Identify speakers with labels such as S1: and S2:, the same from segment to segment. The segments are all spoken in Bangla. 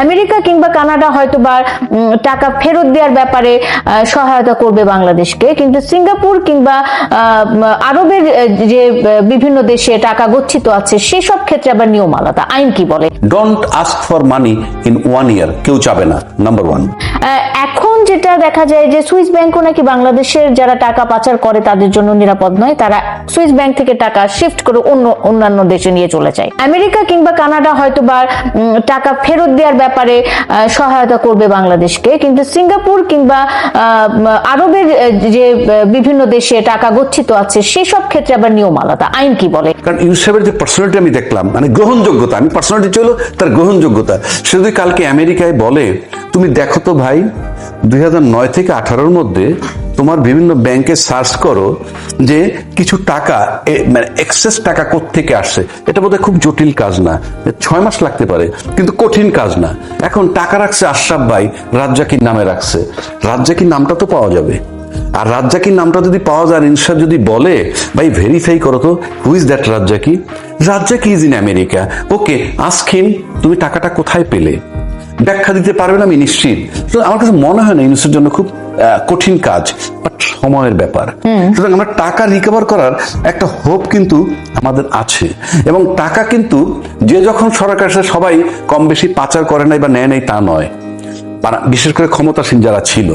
S1: আমেরিকা কিংবা কানাডা হয়তো বা টাকা ফেরত দেওয়ার ব্যাপারে সহায়তা করবে বাংলাদেশকে। কিন্তু সিঙ্গাপুর কিংবা আরবের যে বিভিন্ন দেশে টাকা গচ্ছিত আছে সেসব ক্ষেত্রে আবার নিয়ম আলাদা আইন কি বলে?
S2: Don't ask for money in one year কেউ চাবে না নাম্বার ওয়ান
S1: এখন যেটা দেখা যায় যে সুইস ব্যাংকও নাকি বাংলাদেশের যারা টাকা পাচার করে তাদের জন্য নিরাপদ নয়। তারা সুইস ব্যাংক থেকে টাকা শিফট করে অন্য অন্যান্য দেশে নিয়ে চলে যায়। আমেরিকা কিংবা কানাডা হয়তো বা টাকা ফেরত দেওয়ার ব্যাপারে সহায়তা করবে বাংলাদেশকে। কিন্তু সিঙ্গাপুর কিংবা আরবের যে বিভিন্ন দেশে টাকা গচ্ছিত আছে, সেসব ক্ষেত্রে আবার নিয়ম আলাদা। আইন কি বলে?
S2: কারণ ইউসেফের যে পার্সোনালিটি আমি দেখলাম মানে গ্রহণযোগ্যতা, আমি পার্সোনালিটি ছিল তার গ্রহণযোগ্যতা। সে যদি কালকে আমেরিকায় বলে, তুমি দেখো তো ভাই, দুই থেকে আঠারোর মধ্যে তোমার বিভিন্ন ব্যাংকে সার্চ করো যে কিছু টাকা মানে এক্সেস টাকা থেকে আসছে। এটা বোধহয় খুব জটিল কাজ না। ছয় মাস লাগতে পারে, কিন্তু কঠিন কাজ না। এখন টাকা রাখছে আশরাফ ভাই, রাজ্জাকির নামে রাখছে। রাজ্জাকির নামটা তো পাওয়া যাবে। আর রাজ্জাকির নামটা যদি পাওয়া যায় ইনসার যদি বলে, ভাই ভেরিফাই করো তো who is that Razzaki? Razzaki is in America okay asking তুমি টাকাটা কোথায় পেলে? ব্যাখ্যা দিতে পারবে না, আমি নিশ্চিত। আমার কাছে মনে হয় না, ইউনুসের জন্য খুব কঠিন কাজ বাট সময়ের ব্যাপার। সুতরাং আমরা টাকা রিকভার করার একটা হোপ কিন্তু আমাদের আছে। এবং টাকা কিন্তু যে যখন সরকার সবাই কম বেশি পাচার করে নাই বা নেয় নাই তা নয়। বিশেষ করে ক্ষমতাসীন যারা ছিল।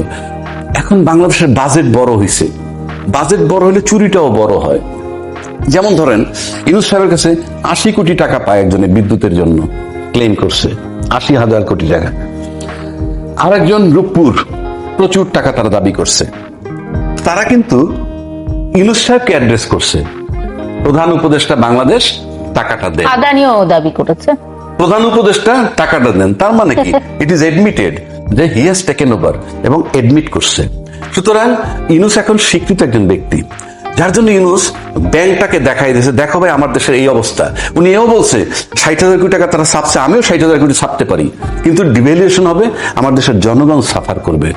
S2: এখন বাংলাদেশের বাজেট বড় হয়েছে বাজেট বড় হলে চুরিটাও বড় হয়। যেমন ধরেন ইউনুস সাহেবের কাছে আশি কোটি টাকা পায় একজনে বিদ্যুতের জন্য ক্লেম করছে। আশি হাজার কোটি টাকা। আরেকজন রূপপুর প্রচুর টাকা তারা দাবি করছে। তারা কিন্তু ইউনুস সাহেবকে অ্যাড্রেস করছে। প্রধান উপদেষ্টা বাংলাদেশ টাকাটা দেয়
S1: আদানিও দাবি করেছে।
S2: প্রধান উপদেষ্টা টাকাটা দেন তার মানে কি? ইট ইজ এডমিটেড যে হি হ্যাজ টেকেন ওভার এবং এডমিট করছে। সুতরাং ইনুস এখন স্বীকৃত একজন ব্যক্তি। যার জন্য ইউনুস ব্যাংকটাকে দেখাই দিয়েছে, দেখো ভাই, আমার দেশের এই অবস্থা। উনি এও বলছে, ষাট হাজার কোটি টাকা তারা ছাপছে, আমিও ষাট হাজার কোটি ছাপতে পারি। কিন্তু ডিভ্যালুয়েশন হবে, আমার দেশের জনগণ সাফার করবে।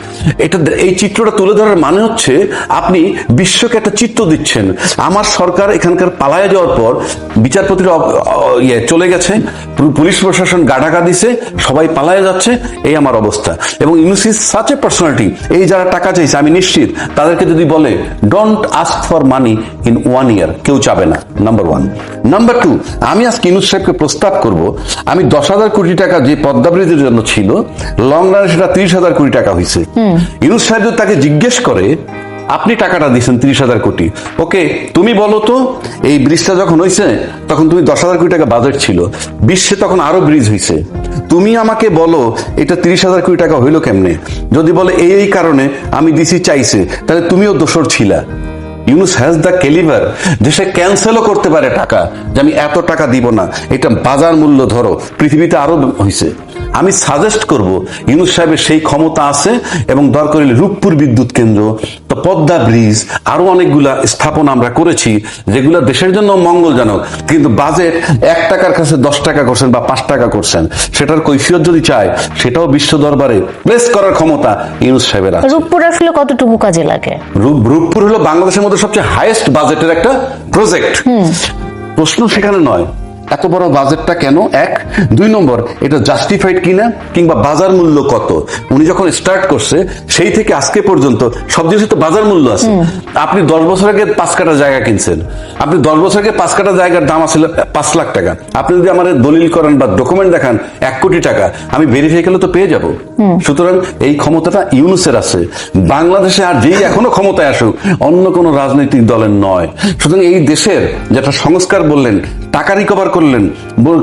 S2: এটা এই চিত্রটা তুলে ধরার মানে হচ্ছে, আপনি বিশ্বকে একটা চিত্র দিচ্ছেন। আমার সরকার এখানকার পালায় যাওয়ার পর বিচারপতিরা ইয়ে চলে গেছে পুলিশ প্রশাসন গাডাগা দিছে, সবাই পালায় যাচ্ছে, এই আমার অবস্থা। এবং Yunus is such a personality এই যারা টাকা চাইছে, আমি নিশ্চিত, তাদেরকে যদি বলে don't ask for money in one year কেউ চাবে না নাম্বার ওয়ান নাম্বার টু আমি আজকে ইউনুস সাহেবকে প্রস্তাব করব আমি দশ হাজার কোটি টাকা যে পদ্মা ব্রিজের জন্য ছিল লং রানে সেটা ত্রিশ হাজার কোটি টাকা হয়েছে। ইউনুস সাহেব যদি তাকে জিজ্ঞেস করে আপনি টাকাটা দিয়েছেন ত্রিশ হাজার কোটি। ওকে তুমি বলো তো এই ব্রিজটা যখন হয়েছে তখন তুমি দশ হাজার কোটি টাকা বাজেট ছিল। বিশ্বে তখন আরও ব্রিজ হয়েছে। তুমি আমাকে বলো এটা তিরিশ হাজার কোটি টাকা হইল কেমনে? যদি বলে এই এই কারণে আমি দিছি চাইছে তাহলে তুমিও দোষর ছিলা। ইউনুস হ্যাজ দ্য কেলিভার যে সে ক্যান্সেলও করতে পারে টাকা যে আমি এত টাকা দিব না। এটা বাজার মূল্য ধরো। পৃথিবীতে আরও হয়েছে আমি সাজেস্ট করব, ইউনুস সাহেবের সেই ক্ষমতা আছে এবং দরকার হলে রূপপুর বিদ্যুৎ কেন্দ্র তো পদ্মা ব্রিজ আরও অনেকগুলা স্থাপনা আমরা করেছি যেগুলো দেশের জন্য মঙ্গলজনক। কিন্তু বাজেট এক টাকার কাছে দশ টাকা করছেন বা পাঁচ টাকা করছেন সেটার কৈফিয়ত যদি চায় সেটাও বিশ্ব দরবারে প্লেস করার ক্ষমতা ইউনুস সাহেবের আছে।
S1: রূপপুর আসলে কতটুকু কাজে লাগে?
S2: রূপপুর হলো বাংলাদেশের মধ্যে সবচেয়ে হাইয়েস্ট বাজেটের একটা প্রজেক্ট প্রশ্ন সেখানে নয় এত বড় বাজেটটা কেন? এক দুই নম্বর এটা জাস্টিফাইড কিনা কিংবা বাজার মূল্য কত? উনি যখন স্টার্ট করছে সেই থেকে আজকে পর্যন্ত সব জিনিসের তো বাজার মূল্য আছে। আপনি দশ বছর আগে পাঁচ কাটা জায়গা কিনছেন। আপনি দশ বছর আগে পাঁচ কাটা জায়গার দাম আছিল পাঁচ লাখ টাকা। আপনি যদি আমার দলিল করেন বা ডকুমেন্ট দেখান এক কোটি টাকা আমি ভেরিফাই করলে তো পেয়ে যাব। সুতরাং এই ক্ষমতাটা ইউনুসের আছে। বাংলাদেশে আর যেই এখনও ক্ষমতায় আসুক অন্য কোনো রাজনৈতিক দলের নয়। সুতরাং এই দেশের যেটা সংস্কার বললেন টাকা রিকভার করলেন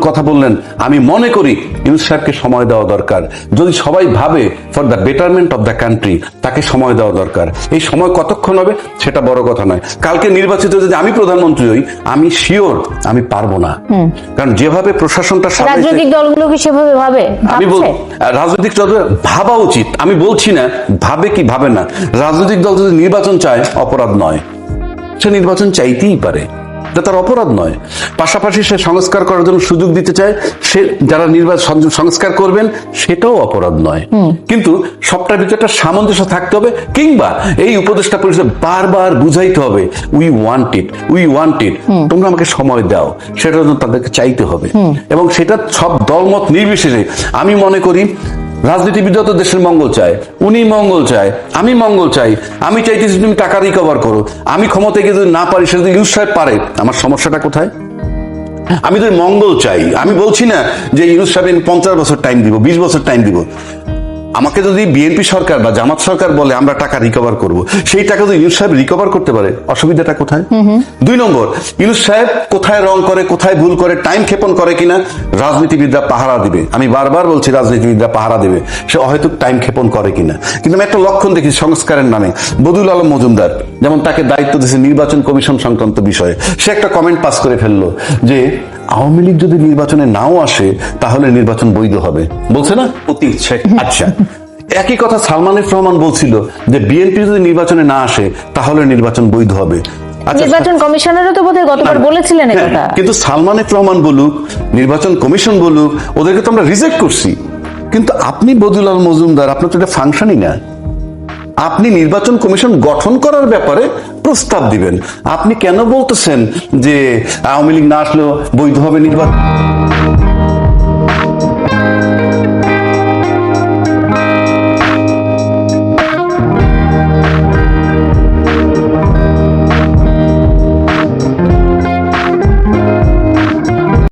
S2: কথা বললেন। আমি মনে করি ইউনুস সাহেবকে সময় দেওয়া দরকার। যদি সবাই ভাবে for the betterment of the country তাকে সময় দেওয়া দরকার। এই সময় কতক্ষণ হবে সেটা বড় কথা নয়। কালকে নির্বাচিত যদি আমি প্রধানমন্ত্রী হই আমি শিওর আমি পারব না। কারণ যেভাবে প্রশাসনটা
S1: রাজনৈতিক দলগুলো কি সেভাবে ভাবে
S2: আমি বল রাজনৈতিক দল ভাবা উচিত। আমি বলছি না ভাবে কি ভাবে না। রাজনৈতিক দল যদি নির্বাচন চায় অপরাধ নয়। সে নির্বাচন চাইতেই পারে। এটা তার অপরাধ নয়। পাশাপাশি সে সংস্কার করার জন্য সুযোগ দিতে চায়। সে যারা নির্বাচন সংস্কার করবেন সেটাও অপরাধ নয়। কিন্তু সবটার ভিতরে একটা সামঞ্জস্য থাকতে হবে কিংবা এই উপদেষ্টা পরিষদ বারবার বুঝাইতে হবে we want it we want it তোমরা আমাকে সময় দাও। সেটার জন্য তাদেরকে চাইতে হবে। এবং সেটা সব দলমত নির্বিশেষে। আমি মনে করি রাজনীতিবিদরা তো দেশের মঙ্গল চায়। উনি মঙ্গল চায়। আমি মঙ্গল চাই। আমি চাইতেছি তুমি টাকা রিকভার করো। আমি ক্ষমতায় গিয়ে যদি না পারি সে যদি ইউজ সাহেব পারে, আমার সমস্যাটা কোথায়? আমি তো মঙ্গল চাই, আমি বলছি না যে ইউনুস সাহেব পঞ্চাশ বছর টাইম দিব, বিশ বছর টাইম দিব। আমাকে যদি বিএনপি সরকার বা জামাত সরকার বলে আমরা টাকা রিকভার করব সেই টাকা যদি ইউনুস সাহেব রিকভার করতে পারে অসুবিধাটা কোথায়? দুই নম্বর ইউনুস সাহেব কোথায় রং করে কোথায় ভুল করে টাইম ক্ষেপণ করে কিনা রাজনীতিবিদরা পাহারা দিবে। আমি বারবার বলছি রাজনীতিবিদরা পাহারা দিবে সে অহেতুক টাইম ক্ষেপণ করে কিনা। কিন্তু আমি একটা লক্ষণ দেখি সংস্কারের নামে। বদুল আলম মজুমদার যেমন তাকে দায়িত্ব দিয়েছে নির্বাচন কমিশন সংক্রান্ত বিষয়ে সে একটা কমেন্ট পাস করে ফেলল যে আওয়ামী লীগ যদি নির্বাচনে নাও আসে তাহলে নির্বাচন বৈধ হবে। বলছে না? অতি উৎসাহ আচ্ছা। একই কথা সালমান রহমান বলছিল যে বিএনপি যদি নির্বাচনে না আসে তাহলে নির্বাচন বৈধ হবে। আচ্ছা
S1: নির্বাচন কমিশনারও তো বোধহয় গতবার বলেছিলেন
S2: হ্যাঁ, কিন্তু সালমান রহমান বলুক নির্বাচন কমিশন বলুক ওদেরকে তো আমরা রিজেক্ট করছি। কিন্তু আপনি বদুল মজুমদার আপনার তো এটা ফাংশনই না। আপনি নির্বাচন কমিশন গঠন করার ব্যাপারে প্রস্তাব দিবেন। আপনি কেন বলতেছেন যে আওয়ামী লীগ না আসলেও বৈধভাবে নির্বাচন